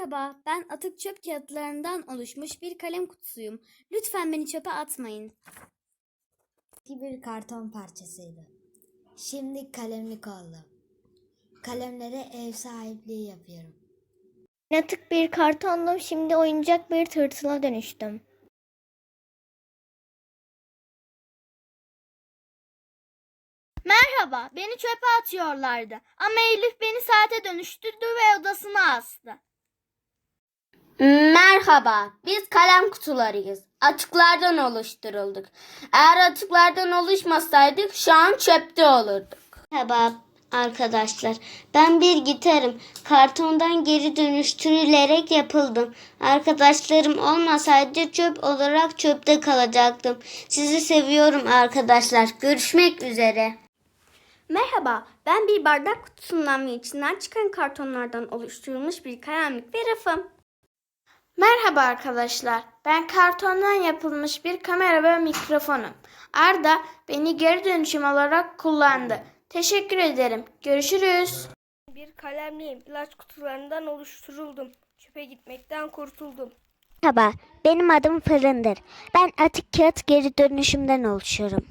Merhaba, ben atık çöp kağıtlarından oluşmuş bir kalem kutusuyum. Lütfen beni çöpe atmayın. bir karton parçasıydı. Şimdi kalemlik oldu. Kalemlere ev sahipliği yapıyorum. Yatık bir kartondum şimdi oyuncak bir tırtıla dönüştüm. Merhaba, beni çöpe atıyorlardı. Ama Elif beni saate dönüştürdü ve odasına astı. Merhaba, biz kalem kutularıyız. Atıklardan oluşturulduk. Eğer atıklardan oluşmasaydık şu an çöpte olurduk. Merhaba arkadaşlar. Ben bir gitarım. Kartondan geri dönüştürülerek yapıldım. Arkadaşlarım olmasaydı çöp olarak çöpte kalacaktım. Sizi seviyorum arkadaşlar. Görüşmek üzere. Merhaba, ben bir bardak kutusundan ve içinden çıkan kartonlardan oluşturulmuş bir kalemlik ve rafım. Merhaba arkadaşlar. Ben kartondan yapılmış bir kamera ve mikrofonum. Arda beni geri dönüşüm olarak kullandı. Teşekkür ederim. Görüşürüz. Bir kalemliyim. İlaç kutularından oluşturuldum. Çöpe gitmekten kurtuldum. Merhaba, benim adım Fırındır. Ben atık kağıt geri dönüşümden oluşuyorum.